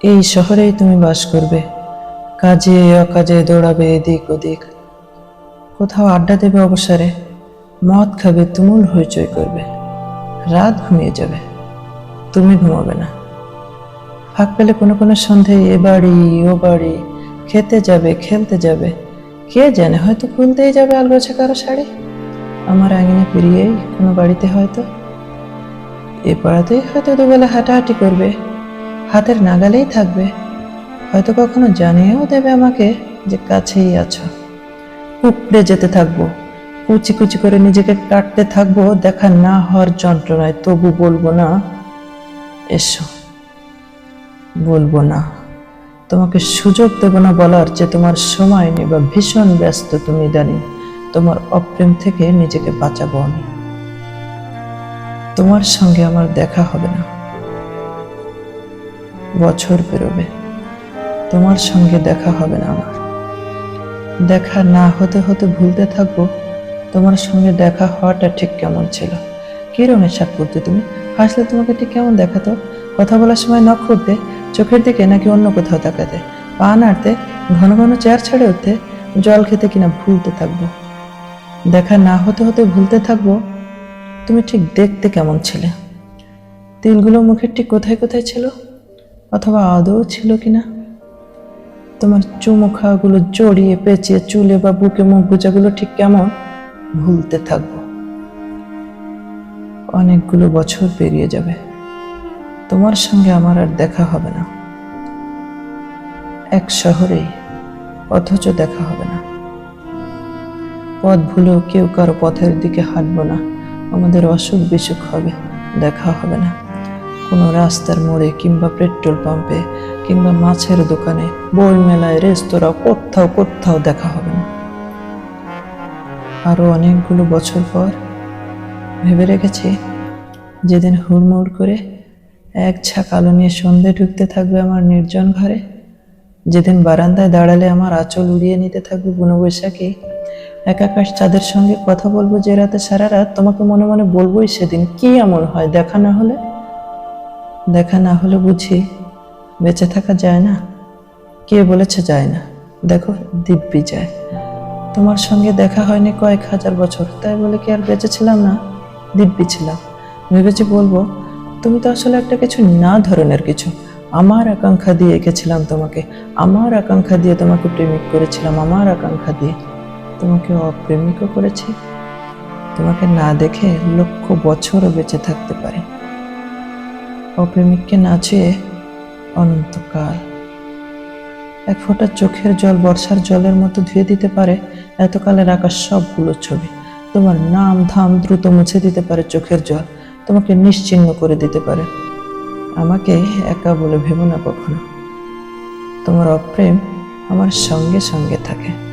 এই শহরেই তুমি বাস করবে। কাজে, অকাজে দৌড়াবে এদিক ওদিক। কোথাও আড্ডা দেবে অবসরে, মদ খাবে, তুমুল হইচই করবে। রাত ঘুমিয়ে যাবে, তুমি ঘুমাবে না। ফাঁক পেলে কোনো কোনো সন্ধ্যায় এ বাড়ি, ও বাড়ি, খেতে যাবে, খেলতে যাবে। কে জানে, হয়তো খুলতেই যাবে আলগোছে কারও শাড়ি। আমার আঙিনে পেরিয়েই কোনো বাড়িতে হয়তো। এ পাড়াতেই হয়তো দুবেলা হাঁটাহাঁটি করবে। হাতের নাগালেই থাকবে। হয়তো কখনো জানিয়েও দেবে আমাকে যে কাছেই আছো। উপড়ে যেতে থাকব, কুচি কুচি করে নিজেকে কাটতে থাকব, দেখা না হওয়ার যন্ত্রণায়। তবু বলব না, এসো। বলব না, তোমাকে সুযোগ দেব না বলার যে তোমার সময় নেই বা ভীষণ ব্যস্ত তুমি ইদানিং। তোমার অপ্রেম থেকে নিজেকে বাঁচাবো আমি। তোমার সঙ্গে আমার দেখা হবে না। বছর পেরোবে তোমার সঙ্গে দেখা হবে না আমার। দেখা না হতে হতে ভুলতে থাকব, তোমার সঙ্গে দেখা হওয়াটা ঠিক কেমন ছিল? কি রঙের শাক করতে তুমি? হাসলে তোমাকে ঠিক কেমন দেখাতো? কথা বলার সময় নখ করতে চোখের দিকে নাকি অন্য কোথাও তাকাতে, পা নাড়তে, ঘন ঘন চেয়ার ছেড়ে উঠতে, জল খেতে কিনা ভুলতে থাকব। দেখা না হতে হতে ভুলতে থাকব, তুমি ঠিক দেখতে কেমন ছিলে? তিলগুলো মুখের ঠিক কোথায় কোথায় ছিল? অথবা আদৌ ছিল কিনা? তোমার চুমু জড়িয়ে পেঁচিয়ে চুলে বা বুকে মুখ গুজাগুলো ঠিক কেমন? ভুলতে থাকব। অনেকগুলো বছর পেরিয়ে যাবে। তোমার সঙ্গে আমার আর দেখা হবে না। এক শহরে অথচ দেখা হবে না। পথ ভুলেও কেউ কারও পথের দিকে হাঁটবো না। আমাদের অসুখ বিসুখ হবে, দেখা হবে না। কোনো রাস্তার মোড়ে কিংবা পেট্রোল পাম্পে কিংবা মাছের দোকানে, বই মেলায় রেস্তোরাঁ কোথাও কোথাও দেখা হবে না। আরও অনেকগুলো বছর পর ভেবে রেখেছি, যেদিন হুড়মুড় করে এক ছাক আলো নিয়ে সন্ধে ঢুকতে থাকবে আমার নির্জন ঘরে, যেদিন বারান্দায় দাঁড়ালে আমার আঁচল উড়িয়ে নিতে থাকবে বুনো বৈশাখী এক আকাশ চাঁদের সঙ্গে কথা বলব যে রাতে সারা রাত তোমাকে মনে মনে বলবোই সেদিন কি এমন হয়, দেখা না হলে দেখা না হলে বুঝি বেঁচে থাকা যায় না। কে বলেছে যায় না? দেখো, দিব্যি যায়। তোমার সঙ্গে দেখা হয়নি কয়েক হাজার বছর, তাই বলে কি আর বেঁচে ছিলাম না? দিব্যি ছিলাম। ভেবেছি বলব, তুমি তো আসলে একটা কিছু না ধরনের কিছু। আমার আকাঙ্ক্ষা দিয়ে এঁকেছিলাম তোমাকে। আমার আকাঙ্ক্ষা দিয়ে তোমাকে প্রেমিক করেছিলাম। আমার আকাঙ্ক্ষা দিয়ে তোমাকে অপ্রেমিকও করেছি। তোমাকে না দেখে লক্ষ বছরও বেঁচে থাকতে পারে। অপ্রেমিককে না অনন্তকাল। এক ফোঁটা চোখের জল বর্ষার জলের মতো ধুয়ে দিতে পারে এতকালের আকাশ সবগুলো ছবি। তোমার নাম ধাম দ্রুত মুছে দিতে পারে চোখের জল, তোমাকে নিশ্চিহ্ন করে দিতে পারে। আমাকে একা বলে ভেবো না কখনো। তোমার অপ্রেম আমার সঙ্গে সঙ্গে থাকে।